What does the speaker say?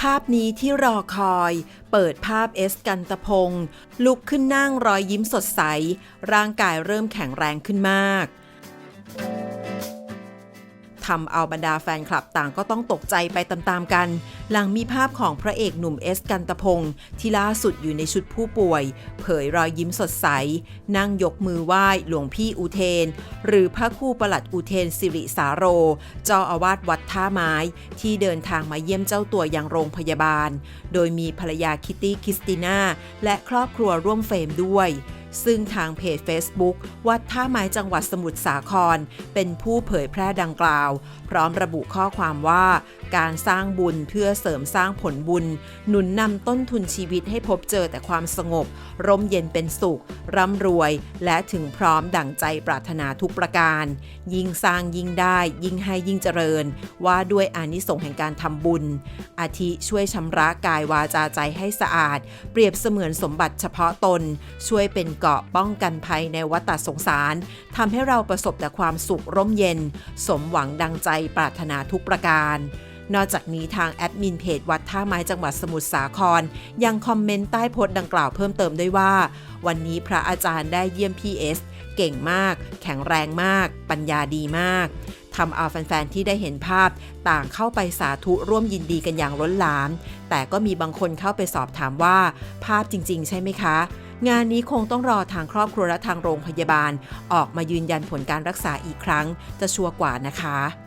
ภาพนี้ที่รอคอย เปิดภาพเอสกันตะพงลุกขึ้นนั่งรอยยิ้มสดใส ร่างกายเริ่มแข็งแรงขึ้นมาก ทำเอาบรรดาแฟนคลับต่างก็ต้องตกใจไปตามๆกัน หลังมีภาพของพระเอกหนุ่มเอสกันตะพงศ์ที่ล่าสุดอยู่ในชุดผู้ป่วย เผยรอยยิ้มสดใส นั่งยกมือไหว้หลวงพี่อุเทน หรือพระครูประหลัดอุเทนสิริสาโร เจ้าอาวาสวัดท่าไม้ ที่เดินทางมาเยี่ยมเจ้าตัวยังโรงพยาบาล โดยมีภรรยาคิตตี้คิสติน่าและครอบครัวร่วมเฟรมด้วย ซึ่งทางเพจ Facebook วัดท่าไม้จังหวัดสมุทรสาคร เป็นผู้เผยแพร่ดังกล่าว พร้อมระบุข้อความว่า การสร้างบุญเพื่อเสริมสร้างผลบุญ หนุนนำต้นทุนชีวิตให้พบเจอแต่ความสงบ ร่มเย็นเป็นสุข ร่ำรวย และถึงพร้อมดั่งใจปรารถนาทุกประการ ยิ่งสร้างยิ่งได้ ยิ่งให้ยิ่งเจริญ ว่าด้วยอานิสงส์แห่งการทำบุญ อาทิช่วยชำระกายวาจาใจให้สะอาด เปรียบเสมือนสมบัติเฉพาะตน ช่วยเป็นเกราะป้องกันภัยในวัฏสงสารทำให้เราประสบแต่ความสุขร่มเย็น สมหวังดังใจปรารถนาทุกประการนอกจากนี้ทางแอดมินเพจวัดท่าไม้จังหวัดสมุทรสาคร ยังคอมเมนต์ใต้โพสต์ดังกล่าวเพิ่มเติมด้วยว่า วันนี้พระอาจารย์ได้เยี่ยมพีเอสเก่งมาก แข็งแรงมาก ปัญญาดีมากทำเอาแฟนๆ ที่ได้เห็นภาพ ต่างเข้าไปสาธุร่วมยินดีกันอย่างล้นหลาม แต่ก็มีบางคนเข้าไปสอบถามว่า ภาพจริง ๆ ใช่ไหมคะ งานนี้คงต้องรอทางครอบครัวและทางโรงพยาบาล ออกมายืนยันผลการรักษาอีกครั้ง จะชัวร์กว่านะคะ